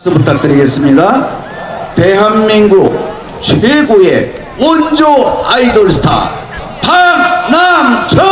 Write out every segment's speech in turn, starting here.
부탁드리겠습니다. 대한민국 최고의 원조 아이돌 스타 박남철.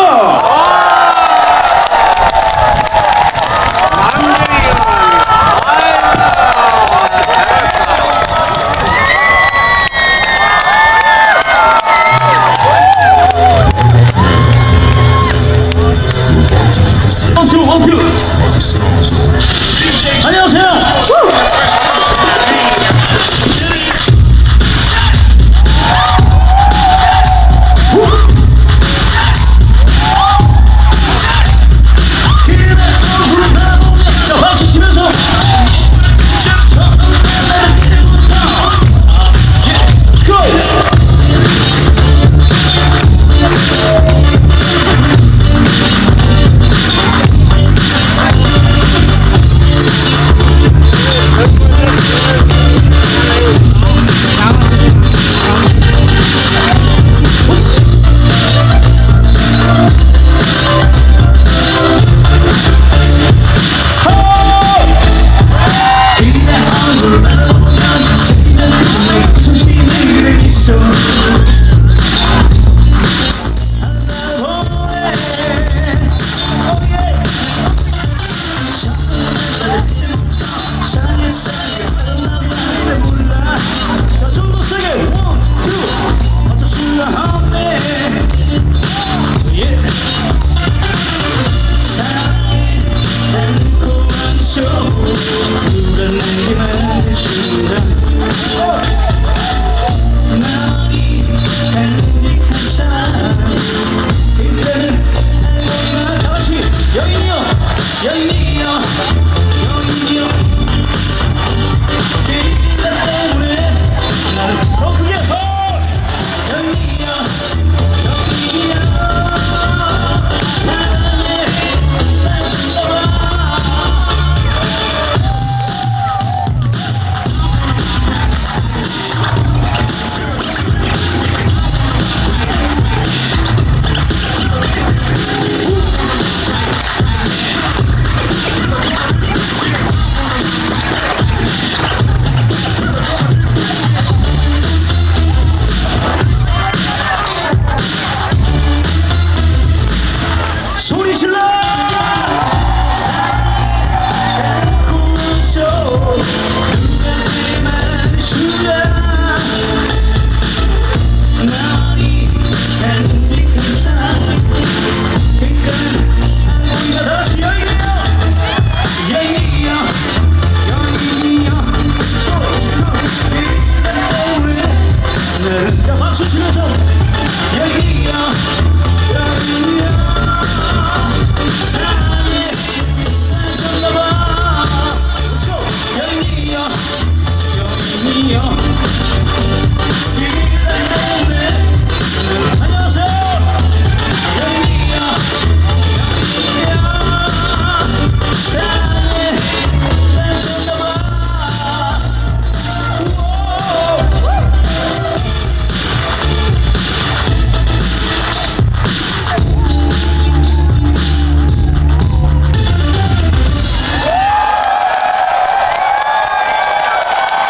소리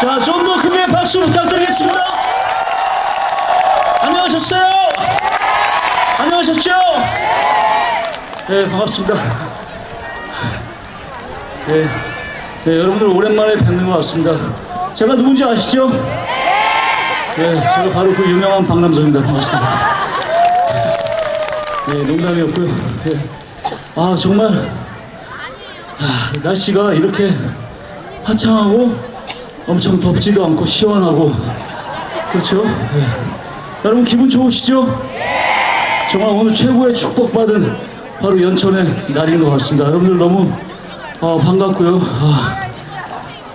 자, 좀 더 크게 박수 부탁드리겠습니다. 안녕하셨어요? 안녕하셨죠? 네, 반갑습니다. 네, 네, 여러분들 오랜만에 뵙는 것 같습니다. 제가 누군지 아시죠? 네, 제가 바로 그 유명한 박남정입니다. 반갑습니다. 네, 농담이었고요. 네. 아, 정말 아, 날씨가 이렇게 화창하고 엄청 덥지도 않고 시원하고 그렇죠? 네. 여러분 기분 좋으시죠? 정말 오늘 최고의 축복받은 바로 연천의 날인 것 같습니다. 여러분들 너무 어, 반갑고요. 아,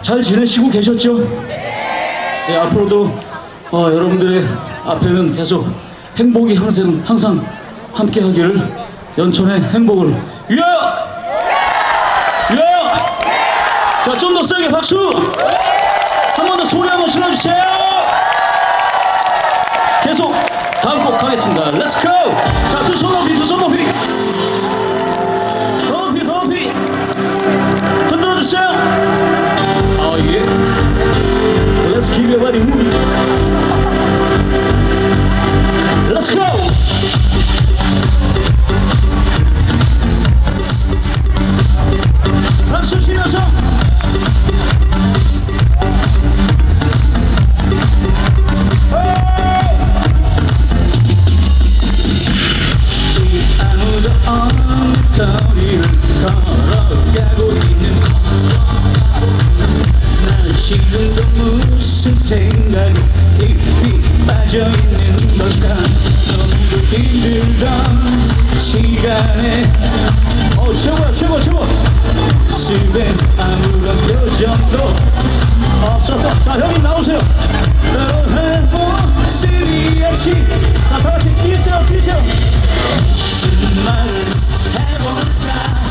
잘 지내시고 계셨죠? 네, 앞으로도 어, 여러분들의 앞에는 계속 행복이 항상, 항상 함께 하기를 연천의 행복을 위하여! 위하여! 자, 좀 더 세게 박수! 소리 한번 질러주세요. 계속 다음 곡 하겠습니다. Let's. 자, 두 손 시간에. 어 최고야 최고 최고. 집에 아무런 표정도 없었어 자 형님 나오세요. 모습이 역시 자 다같이 뛰세요 뛰세요. 무슨 말을 해볼까?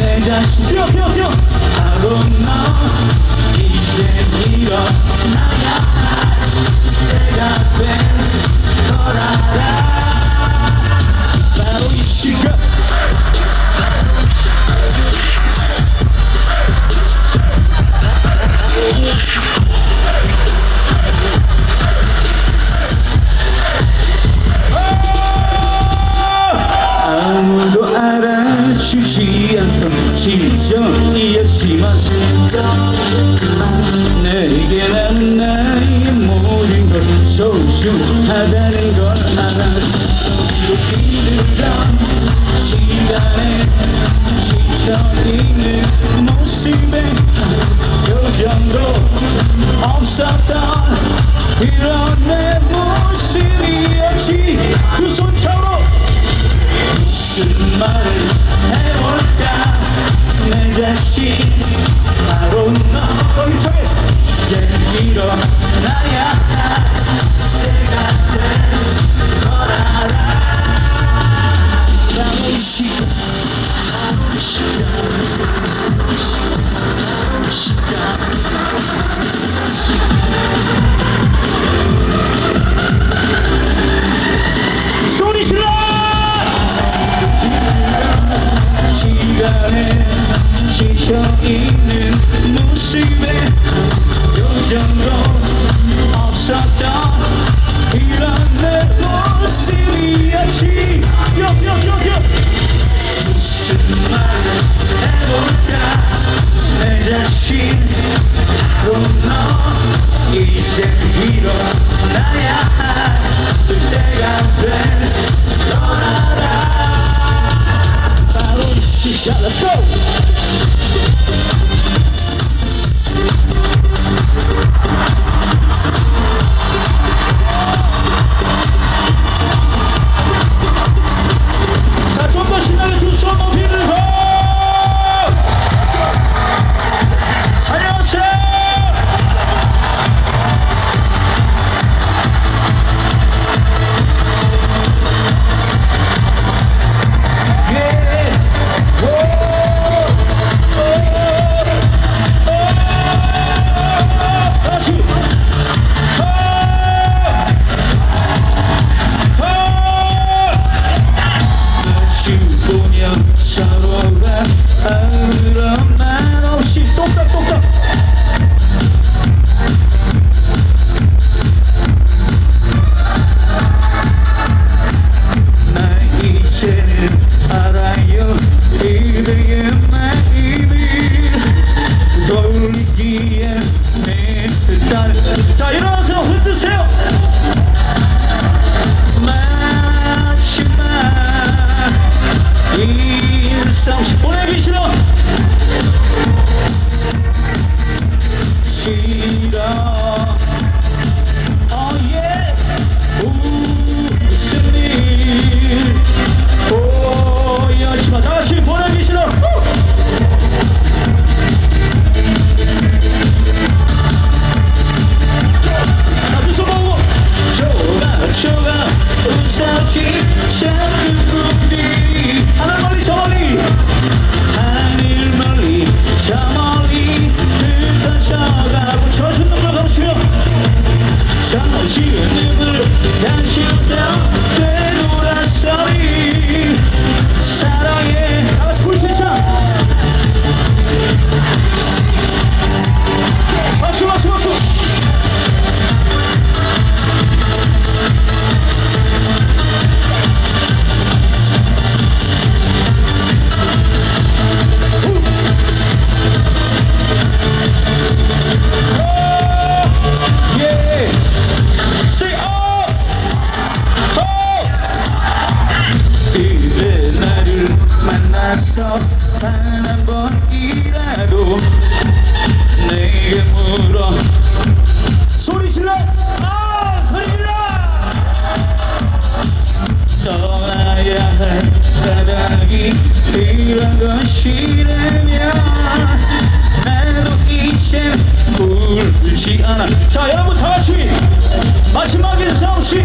내 자신. 뛰어 뛰어 뛰어. 하루 너 이제 일어나야 아무도 알아주지 않던 시절이었지만 내게 난 나의 모든 걸 말을 해볼까? 내 자신 바로 너. 거기서 이제 일어나야 이시 아무런 말 없이 똑딱똑딱. 나 이제는 알아요. 이들의 마음을 돌리기에 내 뜻을 잠시 눈물 간신 자 여러분 다 같이 마지막 인사 없이